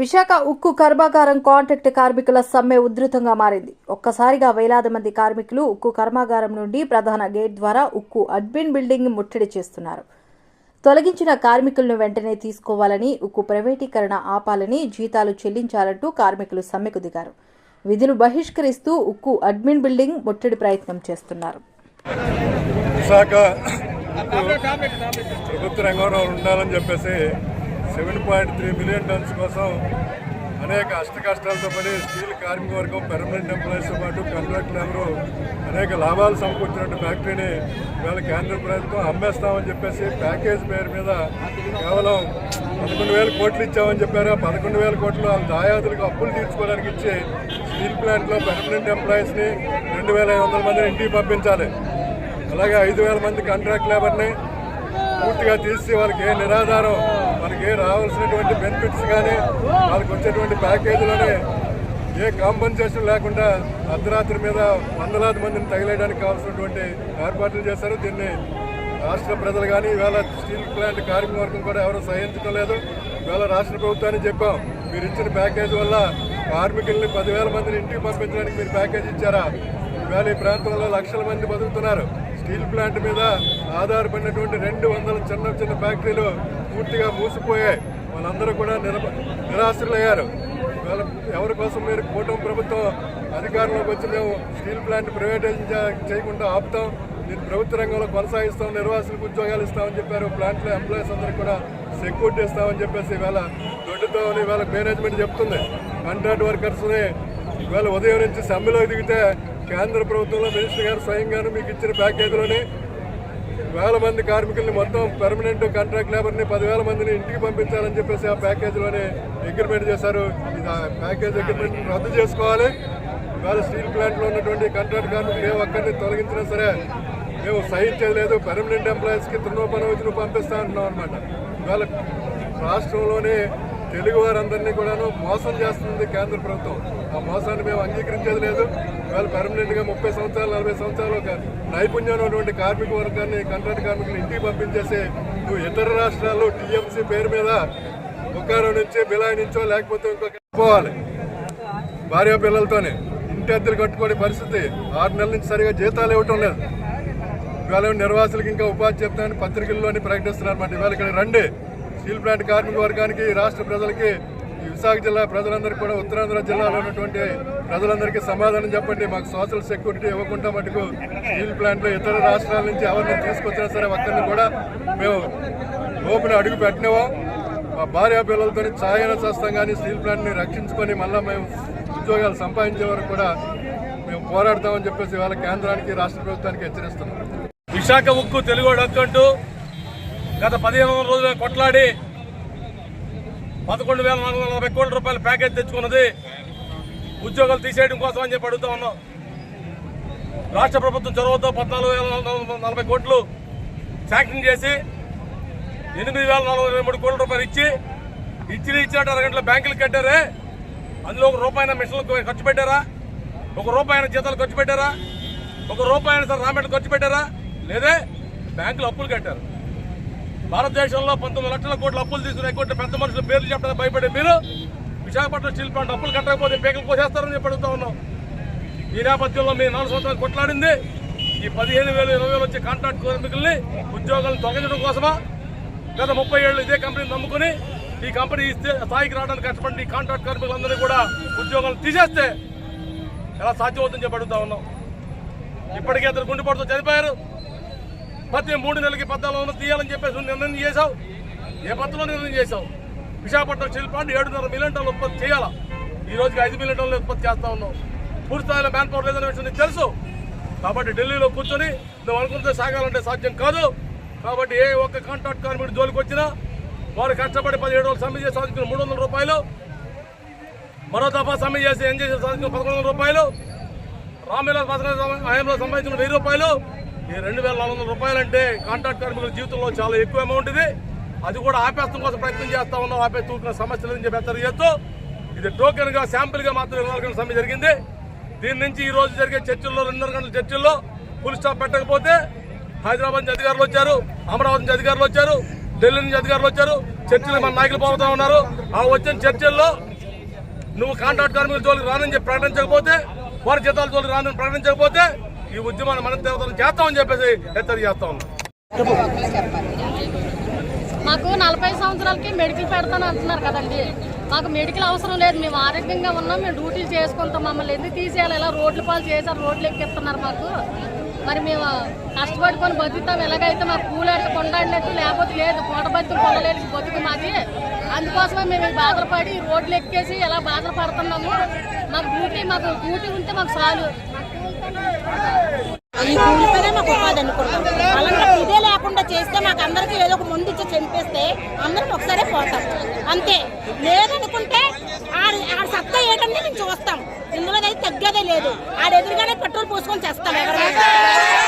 విశాఖ ఉక్కు కర్మాగారం కాంట్రాక్ట్ కార్మికుల సమ్మె ఉధృతంగా మారింది. ఒక్కసారిగా వేలాది మంది కార్మికులు ఉక్కు కర్మాగారం నుండి ప్రధాన గేట్ ద్వారా ఉక్కు అడ్మిన్ బిల్డింగ్ ముట్టడి చేస్తున్నారు. తొలగించిన కార్మికులను వెంటనే తీసుకోవాలని ఉక్కు ప్రైవేటీకరణ ఆపాలని జీతాలు చెల్లించాలంటూ కార్మికులు సమ్మెకు దిగారు. విధులు బహిష్కరిస్తూ ఉక్కు అడ్మిన్ బిల్డింగ్ ముట్టడి ప్రయత్నం చేస్తున్నారు. విశాఖ ప్రభుత్వ రంగంలో ఉండాలని చెప్పేసి seven point three million tons కోసం అనేక అష్ట కష్టాలతో పడి స్టీల్ కార్మిక వర్గం పెర్మనెంట్ ఎంప్లాయీస్తో పాటు కాంట్రాక్ట్ లేబరు అనేక లాభాలు సమకూర్చినట్టు ఫ్యాక్టరీని ఇవాళ కేంద్ర ప్రభుత్వం అమ్మేస్తామని చెప్పేసి ప్యాకేజ్ పేరు మీద కేవలం పదకొండు వేల కోట్లు ఇచ్చామని చెప్పారు. ఆ పదకొండు వేల కోట్లు వాళ్ళ దాయాదులకు అప్పులు తీర్చుకోవడానికి ఇచ్చి స్టీల్ ప్లాంట్లో పెర్మనెంట్ ఎంప్లాయీస్ని రెండు వేల ఐదు వందల మందిని ఇంటికి పంపించాలి. అలాగే ఐదు వేల మంది కాంట్రాక్ట్ లేబర్ని పూర్తిగా తీసి వాళ్ళకి ఏ నిరాధారం వాళ్ళకి రావాల్సినటువంటి బెనిఫిట్స్ కానీ వాళ్ళకి వచ్చేటువంటి ప్యాకేజీలోనే ఏ కాంపన్సేషన్ లేకుండా అర్ధరాత్రి మీద వందలాది మందిని తగిలేయడానికి కావాల్సినటువంటి ఏర్పాట్లు చేశారు. దీన్ని రాష్ట్ర ప్రజలు కానీ ఇవాళ స్టీల్ ప్లాంట్ కార్మిక వర్గం కూడా ఎవరు సహించడం లేదు. ఇవాళ రాష్ట్ర ప్రభుత్వానికి చెప్పాం మీరు ఇచ్చిన ప్యాకేజ్ వల్ల కార్మికుల్ని పదివేల మందిని ఇంటికి పంపించడానికి మీరు ప్యాకేజ్ ఇచ్చారా? ఇవాళ ఈ ప్రాంతంలో లక్షల మంది బతుకుతున్నారు. స్టీల్ ప్లాంట్ మీద ఆధారపడినటువంటి రెండు వందల చిన్న చిన్న ఫ్యాక్టరీలు పూర్తిగా మూసిపోయాయి. వాళ్ళందరూ కూడా నిర నిరాశ్రులయ్యారు. వాళ్ళ ఎవరి కోసం మీరు కూటమి ప్రభుత్వం అధికారంలోకి వచ్చి మేము స్టీల్ ప్లాంట్ ప్రైవేటైజేషన్ చేయకుండా ఆపుతాం దీన్ని ప్రభుత్వ రంగంలో కొనసాగిస్తాం నిర్వాసులకు ఉద్యోగాలు ఇస్తామని చెప్పారు. ప్లాంట్లో ఎంప్లాయీస్ అందరికీ కూడా సెక్యూరిటీ ఇస్తామని చెప్పేసి ఇవాళ దొడ్డుతో ఇవాళ మేనేజ్మెంట్ చెప్తుంది. కాంట్రాక్ట్ వర్కర్స్ని ఇవాళ ఉదయం నుంచి సమ్మెలో దిగితే కేంద్ర ప్రభుత్వంలో మినిస్టర్ గారు స్వయంగాను మీకు ఇచ్చిన ప్యాకేజీలోనే వేల మంది కార్మికుల్ని మొత్తం పర్మనెంట్ కాంట్రాక్ట్ లేబర్ని పదివేల మందిని ఇంటికి పంపించాలని చెప్పేసి ఆ ప్యాకేజీలోనే అగ్రిమెంట్ చేశారు. ఇది ఆ ప్యాకేజ్ అగ్రిమెంట్ రద్దు చేసుకోవాలి. ఇవాళ స్టీల్ ప్లాంట్లో ఉన్నటువంటి కాంట్రాక్ట్ కార్మికులు ఏ ఒక్కరిని తొలగించినా సరే మేము సహించేది లేదు. పర్మనెంట్ ఎంప్లాయీస్కి తృణోపనవతిని పంపిస్తా అంటున్నాం అనమాట ఇవాళ రాష్ట్రంలోని తెలుగు వారందరినీ కూడాను మోసం చేస్తుంది కేంద్ర ప్రభుత్వం. ఆ మోసాన్ని మేము అంగీకరించేది లేదు. ఇవాళ పర్మనెంట్గా ముప్పై సంవత్సరాలు నలభై సంవత్సరాలు ఒక నైపుణ్యం ఉన్నటువంటి కార్మిక వర్గాన్ని కంట్రాక్ట్ కార్మికులు ఇంటికి పంపించేసి నువ్వు ఇతర రాష్ట్రాల్లో టీఎంసీ పేరు మీద బుక్కారం నుంచి బిలాయి నుంచో లేకపోతే ఇంకొక పోవాలి. భార్య పిల్లలతోనే ఇంటి అద్దెలు కట్టుకునే పరిస్థితి ఆరు నెలల నుంచి సరిగా జీతాలు ఇవ్వటం లేదు. ఇవాళ నిర్వాసులకు ఇంకా ఉపాధి చెప్తామని పత్రికల్లోని ప్రకటిస్తున్నారు అన్నమాట ఇవాళ ఇక్కడ రండి. స్టీల్ ప్లాంట్ కార్మిక వర్గానికి రాష్ట్ర ప్రజలకి ఈ విశాఖ జిల్లా ప్రజలందరికీ కూడా ఉత్తరాంధ్ర జిల్లాలో ఉన్నటువంటి ప్రజలందరికీ సమాధానం చెప్పండి. మాకు సోషల్ సెక్యూరిటీ ఇవ్వకుండా మటుకు స్టీల్ ప్లాంట్లో ఇతర రాష్ట్రాల నుంచి ఎవరిని తీసుకొచ్చినా సరే ఒక్కరిని కూడా మేము లోపల అడుగు పెట్టినాము మా భార్య పిల్లలతో ఛాయన చేస్తాం కానీ స్టీల్ ప్లాంట్ని రక్షించుకొని మళ్ళీ మేము ఉద్యోగాలు సంపాదించే వరకు కూడా మేము పోరాడతామని చెప్పేసి ఇవాళ కేంద్రానికి రాష్ట్ర ప్రభుత్వానికి హెచ్చరిస్తున్నాం. విశాఖ ఉక్కు తెలుగోడు హక్కు గత పదిహేను వందల రోజులు కొట్లాడి పదకొండు వేల నాలుగు వందల నలభై కోట్ల రూపాయల ప్యాకేజ్ తెచ్చుకున్నది. ఉద్యోగాలు తీసేయడం కోసం అని చెప్పి అడుగుతా ఉన్నాం. రాష్ట్ర ప్రభుత్వం చొరవతో పద్నాలుగు వేల నలభై కోట్లు శాంక్షన్ చేసి ఎనిమిది వేల నాలుగు వందల మూడు కోట్ల రూపాయలు ఇచ్చి ఇచ్చిన ఇచ్చినట్టు అరగంటల బ్యాంకులు కట్టారే. అందులో ఒక రూపాయి మిషన్లకు ఖర్చు పెట్టారా? ఒక రూపాయి జీతాలు ఖర్చు పెట్టారా? ఒక రూపాయి సార్ రామెట్లు ఖర్చు పెట్టారా? లేదే బ్యాంకులు అప్పులు కట్టారు. భారతదేశంలో పంతొమ్మిది లక్షల కోట్ల అప్పులు తీసుకుని ఎక్కువ పెద్ద మనుషులు పేర్లు చెప్పడానికి భయపడే మీరు విశాఖపట్నం స్టీల్ ప్లాంట్ అప్పులు కట్టకపోతే పేకలు కోసేస్తారని చెప్పి అడుగుతా ఉన్నాం. ఈ నేపథ్యంలో మీ నాలుగు సంవత్సరాలు కొట్లాడింది. ఈ పదిహేను వేలు ఇరవై వేలు వచ్చే కాంట్రాక్ట్ కార్మికుల్ని ఉద్యోగాలను తొలగించడం కోసమా? గత ముప్పై ఏళ్ళు ఇదే కంపెనీని నమ్ముకుని ఈ కంపెనీ ఇస్తే స్థాయికి రావడానికి కష్టపడి ఈ కాంట్రాక్ట్ కార్మికులందరినీ కూడా ఉద్యోగాలు తీసేస్తే ఎలా సాధ్యమవుతుందని చెప్పి అడుగుతా ఉన్నాం. ఇప్పటికే ఇద్దరు గుండెపోటుతో చనిపోయారు. ప్రతి మూడు నెలలకి పద్నాలుగు వందలు తీయాలని చెప్పేసి నిర్ణయం చేశావు? ఏ పద్ధతిలో నిర్ణయం చేశావు? విశాఖపట్నం స్టీల్ ఏడున్నర మిలియన్ టన్లు ఉత్పత్తి చేయాలా? ఈ రోజుకి ఐదు మిలియన్ టన్నులు ఉత్పత్తి చేస్తా ఉన్నావు. పూర్తి స్థాయిలో మ్యాన్ పవర్ లేదనే విషయం తెలుసు. కాబట్టి ఢిల్లీలో కూర్చొని నువ్వు అనుకుంటే సాగాలంటే సాధ్యం కాదు. కాబట్టి ఏ ఒక్క కాంట్రాక్ట్ కార్మికుడు జోలికి వచ్చినా వారు కష్టపడి పదిహేడు రోజులు సమ్మె చేసి సాధించిన మూడు వందల రూపాయలు మరో దఫా సమ్మె చేసి ఏం చేసి సాధించిన పదకొండు వందల రూపాయలు రామేలా హయాంలో సంపాదించిన వెయ్యి రూపాయలు ఈ రెండు వేల నాలుగు వందల రూపాయలంటే కాంట్రాక్ట్ కార్మికుల జీవితంలో చాలా ఎక్కువ అమౌంట్ ఇది. అది కూడా ఆపేస్తాం కోసం ప్రయత్నం చేస్తా ఉన్నాం. ఆపే తూకిన సమస్యలు అని చెప్పి హెచ్చరిక చేస్తూ ఇది టోకెన్గా గా మాత్రం ఇరవై గంటల సమ్మె జరిగింది. దీని నుంచి ఈ రోజు జరిగే చర్చల్లో రెండున్నర గంటల చర్చల్లో ఫుల్ స్టాప్ పెట్టకపోతే హైదరాబాద్ నుంచి అధికారులు వచ్చారు అమరావతి నుంచి అధికారులు వచ్చారు ఢిల్లీ నుంచి అధికారులు వచ్చారు చర్చలు మన నాయకులు పోతా ఉన్నారు. ఆ వచ్చిన చర్చల్లో నువ్వు కాంట్రాక్ట్ కార్మికుల జోలికి రానని చెప్పి ప్రకటించకపోతే వారి జీతాల జోలికి రానని ప్రకటించకపోతే ఈ ఉద్యమాన్ని మన దేవతలు చేస్తామని చెప్పేసి హెచ్చరిక చేస్తా ఉన్నాం. మాకు నలభై సంవత్సరాలకి మెడికల్ పెడతాను అంటున్నారు కదండి. మాకు మెడికల్ అవసరం లేదు. మేము ఆరోగ్యంగా ఉన్నాం. మేము డ్యూటీలు చేసుకుంటాం. మమ్మల్ని ఎందుకు తీసేయాలి? ఇలా రోడ్ల పాలు చేశారు? రోడ్లు ఎక్కిస్తున్నారు మాకు. మరి మేము కష్టపడుకొని బతుకుతాం. ఎలాగైతే మా కూలాడితే కొండాడినట్టు లేకపోతే లేదు పూట బతుకు కొనలేదు బతుకు మాది. అందుకోసమే మేము ఈ బాధలు పడి రోడ్లు ఎక్కేసి ఎలా బాధలు పడుతున్నాము మాకు డ్యూటీ మాకు డ్యూటీ ఉంటే మాకు చాలు. ఈ కూలిపోయినా మాకు ఉపాధి అనుకుంటాం. అలా ఇదే లేకుండా చేస్తే మాకు అందరికీ ఏదో ఒక ముందు ఇచ్చి చంపేస్తే అందరం ఒకసారి పోతాం. అంతే. లేదనుకుంటే ఆడ ఆడ సత్తా ఏంటంటే మేము చూస్తాం. తగ్గేదే లేదు. ఆడెదురుగానే పెట్రోల్ పోసుకొని చేస్తాను